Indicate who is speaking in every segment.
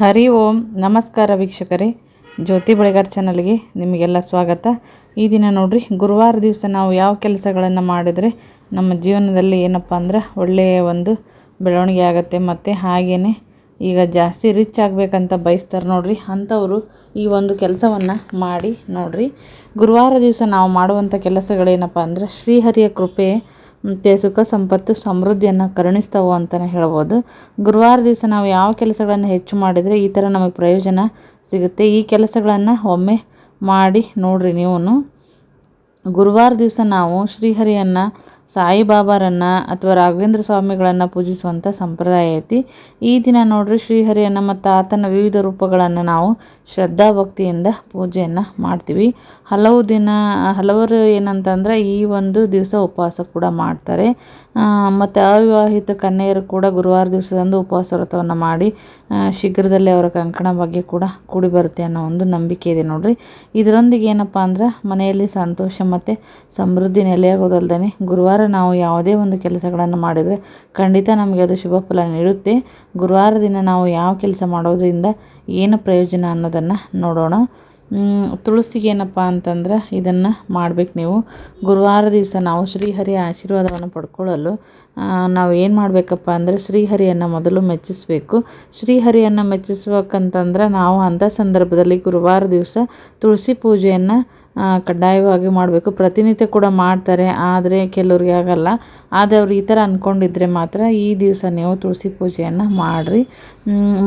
Speaker 1: ಹರಿ ಓಂ. ನಮಸ್ಕಾರ ವೀಕ್ಷಕರೇ. ಜ್ಯೋತಿ ಬೆಳೆಗಾರ್ ಚಾನಲ್ಗೆ ನಿಮಗೆಲ್ಲ ಸ್ವಾಗತ. ಈ ದಿನ ನೋಡಿರಿ, ಗುರುವಾರ ದಿವಸ ನಾವು ಯಾವ ಕೆಲಸಗಳನ್ನು ಮಾಡಿದರೆ ನಮ್ಮ ಜೀವನದಲ್ಲಿ ಏನಪ್ಪ ಅಂದ್ರೆ ಒಳ್ಳೆಯ ಒಂದು ಬೆಳವಣಿಗೆ ಆಗುತ್ತೆ ಮತ್ತು ಹಾಗೆಯೇ ಈಗ ಜಾಸ್ತಿ ರಿಚ್ ಆಗಬೇಕಂತ ಬಯಸ್ತಾರೆ ನೋಡ್ರಿ, ಅಂಥವರು ಈ ಒಂದು ಕೆಲಸವನ್ನು ಮಾಡಿ ನೋಡ್ರಿ. ಗುರುವಾರ ದಿವಸ ನಾವು ಮಾಡುವಂಥ ಕೆಲಸಗಳೇನಪ್ಪ ಅಂದ್ರೆ ಶ್ರೀಹರಿಯ ಕೃಪೆ ಮತ್ತು ಸುಖ ಸಂಪತ್ತು, ಸಮೃದ್ಧಿಯನ್ನು ಕರುಣಿಸ್ತವು ಅಂತಲೇ ಹೇಳ್ಬೋದು. ಗುರುವಾರ ದಿವಸ ನಾವು ಯಾವ ಕೆಲಸಗಳನ್ನು ಹೆಚ್ಚು ಮಾಡಿದರೆ ಈ ಥರ ನಮಗೆ ಪ್ರಯೋಜನ ಸಿಗುತ್ತೆ. ಈ ಕೆಲಸಗಳನ್ನು ಒಮ್ಮೆ ಮಾಡಿ ನೋಡಿರಿ ನೀವು ಗುರುವಾರ ದಿವಸ ನಾವು ಶ್ರೀಹರಿಯನ್ನು ಸಾಯಿಬಾಬಾರನ್ನು ಅಥವಾ ರಾಘವೇಂದ್ರ ಸ್ವಾಮಿಗಳನ್ನು ಪೂಜಿಸುವಂಥ ಸಂಪ್ರದಾಯ ಐತಿ. ಈ ದಿನ ನೋಡ್ರಿ ಶ್ರೀಹರಿಯನ್ನು ಮತ್ತು ಆತನ ವಿವಿಧ ರೂಪಗಳನ್ನು ನಾವು ಶ್ರದ್ಧಾಭಕ್ತಿಯಿಂದ ಪೂಜೆಯನ್ನು ಮಾಡ್ತೀವಿ. ಹಲವು ದಿನ, ಹಲವರು ಏನಂತಂದ್ರೆ ಈ ಒಂದು ದಿವಸ ಉಪವಾಸ ಕೂಡ ಮಾಡ್ತಾರೆ. ಮತ್ತು ಅವಿವಾಹಿತ ಕನ್ಯೆಯರು ಕೂಡ ಗುರುವಾರ ದಿವಸದಂದು ಉಪವಾಸ ವ್ರತವನ್ನು ಮಾಡಿ ಶೀಘ್ರದಲ್ಲೇ ಅವರ ಕಂಕಣ ಬಗ್ಗೆ ಕೂಡ ಕೂಡಿ ಬರುತ್ತೆ ಅನ್ನೋ ಒಂದು ನಂಬಿಕೆ ಇದೆ ನೋಡ್ರಿ. ಇದರೊಂದಿಗೆ ಏನಪ್ಪ ಅಂದ್ರೆ ಮನೆಯಲ್ಲಿ ಸಂತೋಷ ಮತ್ತು ಸಮೃದ್ಧಿ ನೆಲೆಯಾಗೋದಲ್ದೇ ಗುರುವಾರ ನಾವು ಯಾವುದೇ ಒಂದು ಕೆಲಸಗಳನ್ನು ಮಾಡಿದರೆ ಖಂಡಿತ ನಮಗೆ ಅದು ಶುಭ ಫಲ ನೀಡುತ್ತೆ. ಗುರುವಾರ ದಿನ ನಾವು ಯಾವ ಕೆಲಸ ಮಾಡೋದರಿಂದ ಏನು ಪ್ರಯೋಜನ ಅನ್ನೋದನ್ನು ನೋಡೋಣ. ತುಳಸಿಗೆ ಏನಪ್ಪ ಅಂತಂದ್ರೆ ಇದನ್ನು ಮಾಡ್ಬೇಕು ನೀವು. ಗುರುವಾರ ದಿವಸ ನಾವು ಶ್ರೀಹರಿಯ ಆಶೀರ್ವಾದವನ್ನು ಪಡ್ಕೊಳ್ಳಲು ನಾವು ಏನು ಮಾಡಬೇಕಪ್ಪ ಅಂದರೆ ಶ್ರೀಹರಿಯನ್ನು ಮೊದಲು ಮೆಚ್ಚಿಸಬೇಕು. ಶ್ರೀಹರಿಯನ್ನು ಮೆಚ್ಚಿಸ್ಬೇಕಂತಂದ್ರೆ ನಾವು ಅಂಥ ಸಂದರ್ಭದಲ್ಲಿ ಗುರುವಾರ ದಿವಸ ತುಳಸಿ ಪೂಜೆಯನ್ನು ಕಡ್ಡಾಯವಾಗಿ ಮಾಡಬೇಕು. ಪ್ರತಿನಿತ್ಯ ಕೂಡ ಮಾಡ್ತಾರೆ, ಆದರೆ ಕೆಲವ್ರಿಗೆ ಆಗಲ್ಲ. ಆದರೆ ಅವ್ರು ಈ ಥರ ಅಂದ್ಕೊಂಡಿದ್ರೆ ಮಾತ್ರ ಈ ದಿವಸ ನೀವು ತುಳಸಿ ಪೂಜೆಯನ್ನು ಮಾಡಿರಿ.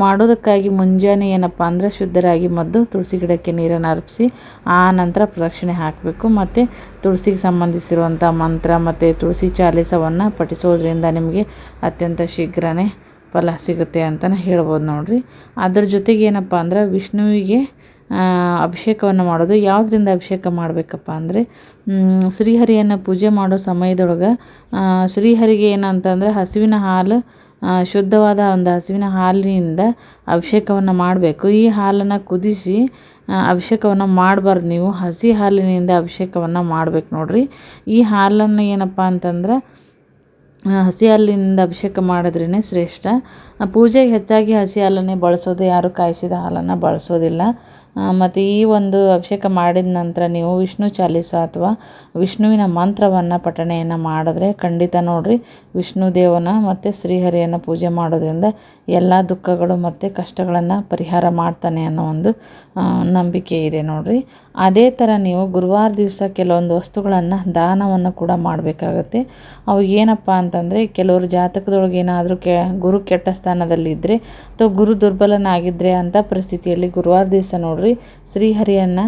Speaker 1: ಮಾಡೋದಕ್ಕಾಗಿ ಮುಂಜಾನೆ ಏನಪ್ಪ ಅಂದರೆ ಶುದ್ಧರಾಗಿ ಮದ್ದು ತುಳಸಿ ಗಿಡಕ್ಕೆ ನೀರನ್ನು ಅರ್ಪಿಸಿ, ಆ ನಂತರ ಪ್ರದಕ್ಷಿಣೆ ಹಾಕಬೇಕು. ಮತ್ತು ತುಳಸಿಗೆ ಸಂಬಂಧಿಸಿರುವಂಥ ಮಂತ್ರ ಮತ್ತು ತುಳಸಿ ಚಾಲಿಸವನ್ನು ಪಠಿಸೋದ್ರಿಂದ ನಿಮಗೆ ಅತ್ಯಂತ ಶೀಘ್ರನೇ ಫಲ ಸಿಗುತ್ತೆ ಅಂತಲೇ ಹೇಳ್ಬೋದು ನೋಡಿರಿ. ಅದ್ರ ಜೊತೆಗೆ ಏನಪ್ಪ ಅಂದ್ರೆ ವಿಷ್ಣುವಿಗೆ ಅಭಿಷೇಕವನ್ನು ಮಾಡೋದು. ಯಾವುದರಿಂದ ಅಭಿಷೇಕ ಮಾಡಬೇಕಪ್ಪ ಅಂದರೆ ಶ್ರೀಹರಿಯನ್ನು ಪೂಜೆ ಮಾಡೋ ಸಮಯದೊಳಗೆ ಶ್ರೀಹರಿಗೆ ಏನಂತಂದ್ರೆ ಹಸುವಿನ ಹಾಲು ಶುದ್ಧವಾದ ಒಂದು ಹಸುವಿನ ಹಾಲಿನಿಂದ ಅಭಿಷೇಕವನ್ನು ಮಾಡಬೇಕು. ಈ ಹಾಲನ್ನು ಕುದಿಸಿ ಅಭಿಷೇಕವನ್ನು ಮಾಡಬಾರ್ದು ನೀವು. ಹಸಿ ಹಾಲಿನಿಂದ ಅಭಿಷೇಕವನ್ನು ಮಾಡ್ಬೇಕು ನೋಡಿರಿ. ಈ ಹಾಲನ್ನು ಏನಪ್ಪ ಅಂತಂದ್ರೆ ಹಸಿ ಹಾಲಿನಿಂದ ಅಭಿಷೇಕ ಮಾಡಿದ್ರೇ ಶ್ರೇಷ್ಠ. ಪೂಜೆಗೆ ಹೆಚ್ಚಾಗಿ ಹಸಿ ಹಾಲನ್ನೇ ಬಳಸೋದು. ಯಾರು ಕಾಯಿಸಿದ ಹಾಲನ್ನು ಬಳಸೋದಿಲ್ಲ. ಮತ್ತು ಈ ಒಂದು ಅಭಿಷೇಕ ಮಾಡಿದ ನಂತರ ನೀವು ವಿಷ್ಣು ಚಾಲಿಸ ಅಥವಾ ವಿಷ್ಣುವಿನ ಮಂತ್ರವನ್ನು ಪಠಣೆಯನ್ನು ಮಾಡಿದ್ರೆ ಖಂಡಿತ ನೋಡಿರಿ, ವಿಷ್ಣು ದೇವನ ಮತ್ತು ಶ್ರೀಹರಿಯನ್ನು ಪೂಜೆ ಮಾಡೋದ್ರಿಂದ ಎಲ್ಲ ದುಃಖಗಳು ಮತ್ತು ಕಷ್ಟಗಳನ್ನು ಪರಿಹಾರ ಮಾಡ್ತಾನೆ ಅನ್ನೋ ಒಂದು ನಂಬಿಕೆ ಇದೆ ನೋಡಿರಿ. ಅದೇ ಥರ ನೀವು ಗುರುವಾರ ದಿವಸ ಕೆಲವೊಂದು ವಸ್ತುಗಳನ್ನು ದಾನವನ್ನು ಕೂಡ ಮಾಡಬೇಕಾಗತ್ತೆ. ಅವು ಏನಪ್ಪ ಅಂತಂದರೆ, ಕೆಲವರು ಜಾತಕದೊಳಗೆ ಏನಾದರೂ ಕೆ, ಗುರು ಕೆಟ್ಟ ಸ್ಥಾನದಲ್ಲಿದ್ದರೆ ಅಥವಾ ಗುರು ದುರ್ಬಲನಾಗಿದ್ದರೆ ಅಂಥ ಪರಿಸ್ಥಿತಿಯಲ್ಲಿ ಗುರುವಾರ ದಿವಸ ನೋಡಿರಿ ಶ್ರೀಹರಿಯನ್ನು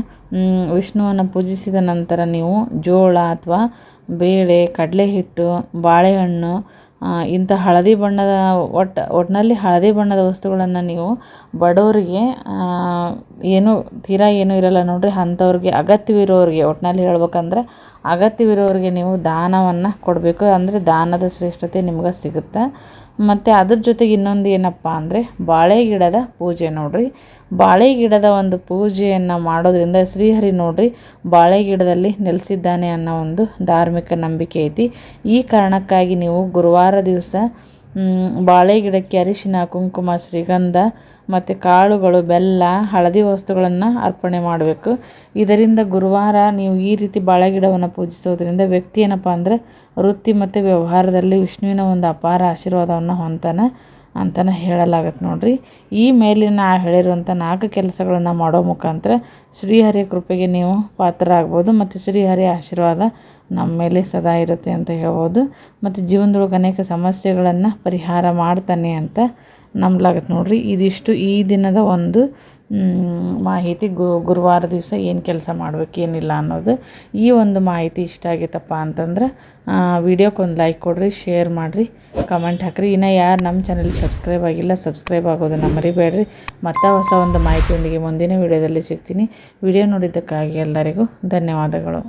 Speaker 1: ವಿಷ್ಣುವನ್ನು ಪೂಜಿಸಿದ ನಂತರ ನೀವು ಜೋಳ ಅಥವಾ ಬೇಳೆ ಕಡಲೆ ಹಿಟ್ಟು ಬಾಳೆಹಣ್ಣು ಇಂಥ ಹಳದಿ ಬಣ್ಣದ ಒಟ್ಟು ಒಟ್ಟಿನಲ್ಲಿ ಹಳದಿ ಬಣ್ಣದ ವಸ್ತುಗಳನ್ನು ನೀವು ಬಡವರಿಗೆ ಏನು ತೀರಾ ಏನೂ ಇರಲ್ಲ ನೋಡಿರಿ. ಅಂಥವ್ರಿಗೆ ಅಗತ್ಯವಿರೋರಿಗೆ ಒಟ್ಟಿನಲ್ಲಿ ಹೇಳ್ಬೇಕಂದ್ರೆ ಅಗತ್ಯವಿರೋರಿಗೆ ನೀವು ದಾನವನ್ನು ಕೊಡಬೇಕು. ಅಂದರೆ ದಾನದ ಶ್ರೇಷ್ಠತೆ ನಿಮ್ಗೆ ಸಿಗುತ್ತೆ. ಮತ್ತು ಅದ್ರ ಜೊತೆಗೆ ಇನ್ನೊಂದು ಏನಪ್ಪ ಅಂದರೆ ಬಾಳೆ ಗಿಡದ ಪೂಜೆ ನೋಡಿರಿ. ಬಾಳೆ ಗಿಡದ ಒಂದು ಪೂಜೆಯನ್ನು ಮಾಡೋದ್ರಿಂದ ಶ್ರೀಹರಿ ನೋಡಿರಿ ಬಾಳೆ ಗಿಡದಲ್ಲಿ ನೆಲೆಸಿದ್ದಾನೆ ಅನ್ನೋ ಒಂದು ಧಾರ್ಮಿಕ ನಂಬಿಕೆ ಐತಿ. ಈ ಕಾರಣಕ್ಕಾಗಿ ನೀವು ಗುರುವಾರ ದಿವಸ ಬಾಳೆ ಗಿಡಕ್ಕೆ ಅರಿಶಿನ, ಕುಂಕುಮ, ಶ್ರೀಗಂಧ ಮತ್ತು ಕಾಳುಗಳು, ಬೆಲ್ಲ, ಹಳದಿ ವಸ್ತುಗಳನ್ನು ಅರ್ಪಣೆ ಮಾಡಬೇಕು. ಇದರಿಂದ ಗುರುವಾರ ನೀವು ಈ ರೀತಿ ಬಾಳೆ ಗಿಡವನ್ನು ಪೂಜಿಸೋದ್ರಿಂದ ವ್ಯಕ್ತಿ ಏನಪ್ಪ ಅಂದರೆ ವೃತ್ತಿ ಮತ್ತು ವ್ಯವಹಾರದಲ್ಲಿ ವಿಷ್ಣುವಿನ ಒಂದು ಅಪಾರ ಆಶೀರ್ವಾದವನ್ನು ಹೊಂತಾನೆ ಅಂತಲೇ ಹೇಳಲಾಗತ್ತೆ ನೋಡಿರಿ. ಈ ಮೇಲಿನ ಹೇಳಿರುವಂಥ ನಾಲ್ಕು ಕೆಲಸಗಳನ್ನು ಮಾಡೋ ಮುಖಾಂತರ ಶ್ರೀಹರಿಯ ಕೃಪೆಗೆ ನೀವು ಪಾತ್ರರಾಗ್ಬೋದು ಮತ್ತು ಶ್ರೀಹರಿಯ ಆಶೀರ್ವಾದ ನಮ್ಮ ಮೇಲೆ ಸದಾ ಇರುತ್ತೆ ಅಂತ ಹೇಳ್ಬೋದು. ಮತ್ತು ಜೀವನದೊಳಗೆ ಅನೇಕ ಸಮಸ್ಯೆಗಳನ್ನು ಪರಿಹಾರ ಮಾಡ್ತಾನೆ ಅಂತ ನಂಬಲಾಗತ್ತೆ ನೋಡಿರಿ. ಇದಿಷ್ಟು ಈ ದಿನದ ಒಂದು ಮಾಹಿತಿ ಗುರುವಾರ ದಿವಸ ಏನು ಕೆಲಸ ಮಾಡ್ಬೇಕು, ಏನಿಲ್ಲ ಅನ್ನೋದು ಈ ಒಂದು ಮಾಹಿತಿ ಇಷ್ಟ ಆಗೈತಪ್ಪ ಅಂತಂದ್ರೆ ವಿಡಿಯೋಕ್ಕೊಂದು ಲೈಕ್ ಕೊಡಿರಿ ಶೇರ್ ಮಾಡಿರಿ ಕಮೆಂಟ್ ಹಾಕಿರಿ. ಇನ್ನು ಯಾರು ನಮ್ಮ ಚಾನಲ್ ಸಬ್ಸ್ಕ್ರೈಬ್ ಆಗಿಲ್ಲ ಸಬ್ಸ್ಕ್ರೈಬ್ ಆಗೋದನ್ನು ಮರಿಬೇಡ್ರಿ. ಮತ್ತೆ ಹೊಸ ಒಂದು ಮಾಹಿತಿಯೊಂದಿಗೆ ಮುಂದಿನ ವಿಡಿಯೋದಲ್ಲಿ ಸಿಗ್ತೀನಿ. ವಿಡಿಯೋ ನೋಡಿದ್ದಕ್ಕಾಗಿ ಎಲ್ಲರಿಗೂ ಧನ್ಯವಾದಗಳು.